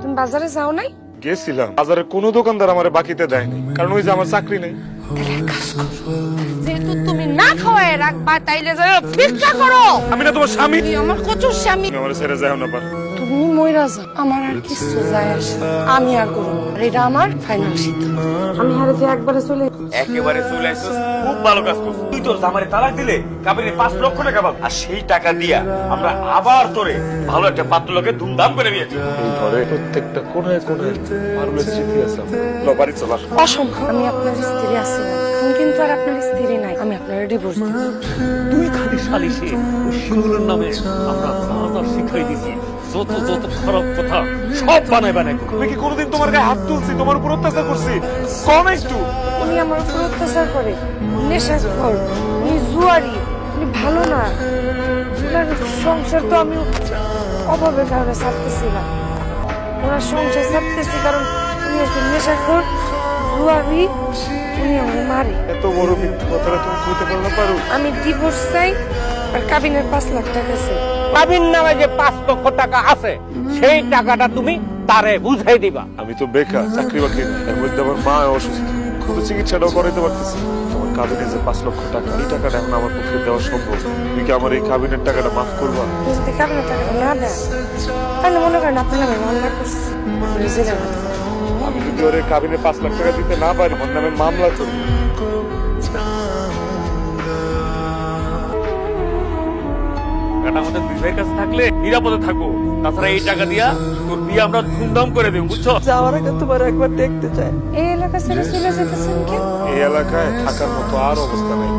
তুমি বাজারে যাও নাই? গেছিলাম। বাজারে কোনো দোকানদার আমার বাকিতে দেয়নি কারণ ওই যে আমার চাকরি নেই। যেহেতু তুমি না খাওয়ায় রাখবা তাইলে যাও ভিক্ষা করো। আমি না তোমার স্বামী। আমার কচুর স্বামী। আমার ছেড়ে যাও না পার। তুমি মইরা যাও আমার আর কিছু যায় আসে না। আমি আর করব না। আর এটা আমার ফাইনাল সিদ্ধান্ত। আমি হারাতে একবারে চলে একেবারে চলে আসছিস। খুব ভালো কাজ করছিস। তুই তোর জামারে তালাক দিলে কাবিনে পাঁচ লক্ষ টাকা পাবি। আর সেই টাকা দিয়া আমরা আবার তোরে ভালো একটা পাত্র লোকে ধুমধাম করে নিয়েছি। এই ঘরে প্রত্যেকটা কোনায় কোনায় মারুলের স্মৃতি আছে। লো, বাড়ি চল আসো। অসম্ভব আমি আপনার স্ত্রী আছি না। আমি কিন্তু আর আপনার স্ত্রী নাই। আমি আপনার ডিভোর্স দিব তুই খালি সালিশে ওই শিমুলের নামে আমরা বারবার শিখাই দিছি। যত যত খারাপ কথা সব বানাই বানাই করবি। আমি কি কোনোদিন তোমার গায়ে হাত তুলছি? তোমার উপর অত্যাচার করছি? কম একটু। উনি আমার উপর অত্যাচার করে। নেশাখোর। উনি জুয়ারি। উনি ভালো না। ওনার সংসার তো আমি অভাবের কারণে ছাড়তেছি না। ওনার সংসার ছাড়তেছি কারণ উনি হচ্ছে নেশাখোর জুয়ারি। উনি আমাকে মারে। এত বড় মিথ্যা কথাটা তুমি কইতে পারলে। পারো আমি ডিভোর্স চাই আর কাবিনের পাঁচ লাখ টাকা চাই। কাবিন নামে যে পাঁচ লক্ষ টাকা আছে সেই টাকাটা তুমি তারে বুঝাই দিবা। আমি তো বেকার চাকরি বাকরি এর মধ্যে আমার মা অসুস্থ। কিন্তু চিকিৎসাটাও করাইতে পারতেছি না। তোমার কাবিনে যে পাঁচ লক্ষ টাকা এই টাকাটা এখন আমার পক্ষে দেওয়া সম্ভব। তুমি কি আমার এই কাবিনের টাকাটা মাফ করবা? যদি কাবিনের টাকাটা না দেন তাহলে মনে করেন আপনার নামে মামলা করছি। আমি যদি ওর কাবিনে পাঁচ লাখ টাকা দিতে না পারি আমার নামে মামলা করব টাকাটা আমাদের দুই ভাইয়ের কাছে থাকলে নিরাপদে থাকব। তাছাড়া এই টাকা দিয়া তোর বিয়ে আমরা ধুমধাম করে দেবো বুঝছ? আমার কিন্তু একবার দেখতে চাই। এই এলাকা ছেড়ে চলে যেতেছেন কেন? এই এলাকায় থাকার মতো আর অবস্থা নাই।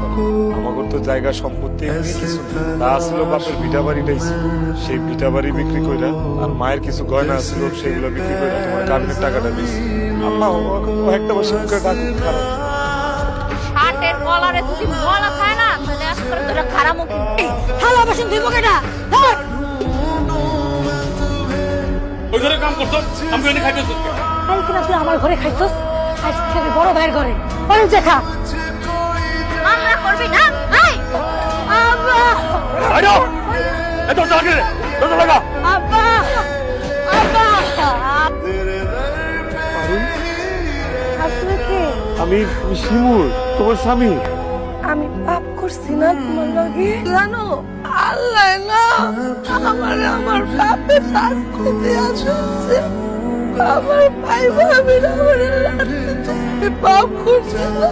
আমাদের তো জায়গা সম্পত্তি কিছু না। তা ছিল বাপের ভিটা বাড়িটাই ছিল সেই ভিটা বাড়ি বিক্রি কইরা আর মায়ের কিছু গয়না ছিল সেগুলো বিক্রি কইরা তোমার কাবিনের টাকাটা দিয়েছি আম্মা একটা মুখে ডাকুক খারাপ কলারে যদি ময়লা থাকে না তাহলে আসলে তোরা খারাপ মুখ হালা বাসন দিব কেটা ওই ঘরে কাম করছ? আমি ওখানে খাইতেছো কালকে না তুই আমার ঘরে খাইছস? আজকে খাবি বড় ভাইয়ের ঘরে। বরং যে খা। মামলা করবি না। এই আব্বা। আইডো এ তো জাগে তো লাগা। আব্বা। আব্বা। আমি আমি শিমুল তোমার স্বামী। আমি করছি না তোমার লগে? জানো, আল্লাহ না, আমার আমার বাপে শাস্তি দেয়া চলছে আমার ভাই ভাবি আমার পাপ করছে না